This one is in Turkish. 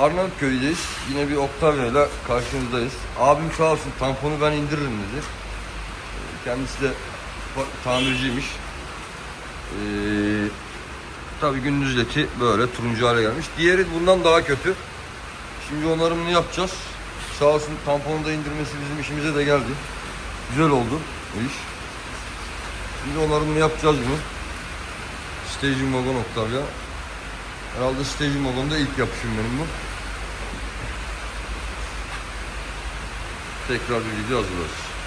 Arnavutköy'deyiz. Yine bir Octavia ile karşınızdayız. Abim sağ olsun tamponu ben indiririm dedi. Kendisi de tamirciymiş. Ee, tabii gündüz leti böyle turuncu hale gelmiş. Diğeri bundan daha kötü. Şimdi onarımını yapacağız. Sağ olsun tamponu da indirmesi bizim işimize de geldi. Güzel oldu iş. Şimdi onarımını yapacağız bunu. Staging Wagon Octavia. Herhalde Staging Wagon'da ilk yapışım benim bu. Tekrar bir video hazırlarız.